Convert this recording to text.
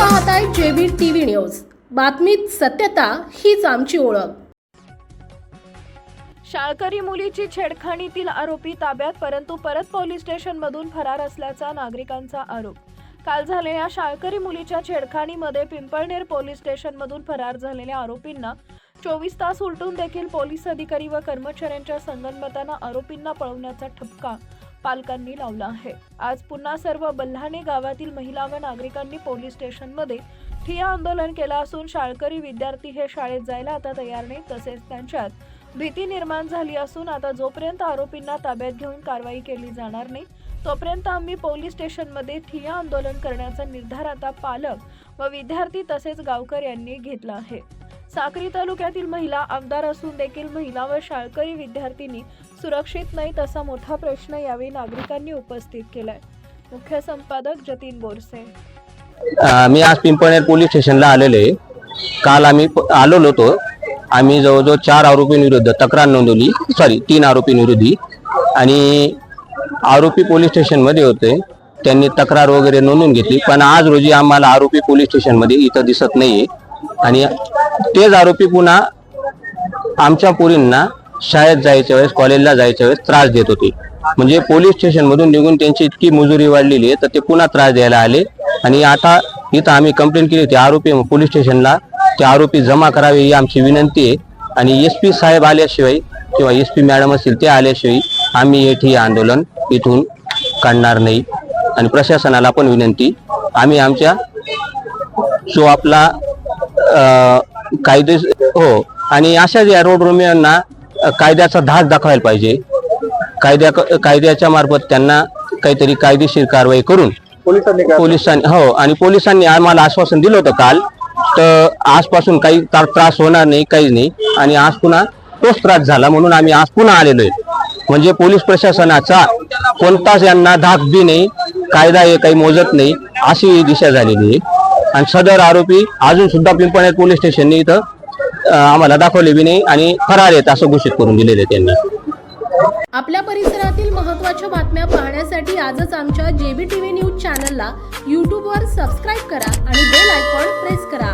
पाहताय JB TV news. बातमीत सत्यता हीच आमची ओळख. शाळकरी मुलीची छेडखाणीतील आरोपी ताब्यात परंतु परत पोलीस स्टेशनमधून फरार असल्याचा नागरिकांचा आरोप. काल झालेल्या शाळकरी मुलीच्या छेडखाणीमध्ये पिंपळनेर पोलीस स्टेशनमधून फरार झालेल्या आरोपींना चोवीस तास उलटून देखील पोलीस अधिकारी व कर्मचाऱ्यांच्या संगनमतानं आरोपींना पळवण्याचा ठपका पालकांनी लावला आहे. आज पुन्हा सर्व बल्हाणे गावातील महिला व नागरिकांनी पोलीस स्टेशनमध्ये ठिय्या आंदोलन केलं असून शाळकरी विद्यार्थी हे शाळेत जायला आता तयार नाही तसेच त्यांच्यात भीती निर्माण झाली असून आता जोपर्यंत आरोपींना ताब्यात घेऊन कारवाई केली जाणार नाही तोपर्यंत आम्ही पोलीस स्टेशनमध्ये ठिय्या आंदोलन करण्याचा निर्धार आता पालक व विद्यार्थी तसेच गावकर यांनी घेतला आहे. साक्री तालुक्यातील महिला आमदार असून देखील महिला व शाळकरी विद्यार्थिनी सुरक्षित नाहीत असा मोठा प्रश्न यावेळी नागरिकांनी उपस्थित केलाय. मुख्य संपादक जतीन बोरसे. मी आज पिंपळनेर पोलीस स्टेशनला आलेलो आहे. काल आम्ही आलेलो होतो आम्ही जवळजवळ चार आरोपींविरुद्ध तक्रार नोंदवली. सॉरी तीन आरोपींविरोधी आणि आरोपी पोलीस स्टेशनमध्ये होते. त्यांनी तक्रार वगैरे नोंदवून घेतली. पण आज रोजी आम्हाला आरोपी पोलीस स्टेशनमध्ये इथं दिसत नाहीये. आणि तेच आरोपी पुन्हा आमच्या पोरींना शाळेत जायच्या वेळेस कॉलेजला जायच्या वेळेस त्रास देत होते. म्हणजे पोलीस स्टेशन मधून निघून त्यांची इतकी मजुरी वाढलेली आहे तर ते पुन्हा त्रास द्यायला आले. आणि आता इथं आम्ही कंप्लेंट केली होती आरोपी पोलीस स्टेशनला ते आरोपी जमा करावे ही आमची विनंती आहे. आणि एस पी साहेब आल्याशिवाय किंवा एस पी मॅडम असतील ते आल्याशिवाय आम्ही येथे आंदोलन इथून काढणार नाही. आणि प्रशासनाला पण विनंती आम्ही आमच्या जो आपला कायदे हो. आणि अशाच या रोड रोमियांना कायद्याचा धाक दाखवायला पाहिजे. कायद्या कायद्याच्या मार्फत त्यांना काहीतरी कायदेशीर कारवाई करून पोलिसांनी हो आणि पोलिसांनी आम्हाला आश्वासन दिलं होतं काल तर आजपासून काही त्रास होणार नाही काहीच नाही. आणि आज पुन्हा तोच त्रास झाला म्हणून आम्ही आज पुन्हा आलेलो आहे. म्हणजे पोलीस प्रशासनाचा कोणताच यांना धाक बी नाही कायदा हे काही मोजत नाही अशी दिशा झालेली आहे. आणि सदर आरोपी अजून सुद्धा पिंपळनेर पोलीस स्टेशनने इथं आम्हाला दाखवले बी नाही आणि फरार आहेत असं घोषित करून दिलेले त्यांनी. आपल्या परिसरातील महत्त्वाच्या बातम्या पाहण्यासाठी आजच आमच्या जेबी टीव्ही न्यूज चॅनलला यूट्यूबवर सबस्क्राईब करा आणि बेल आयकॉन प्रेस करा.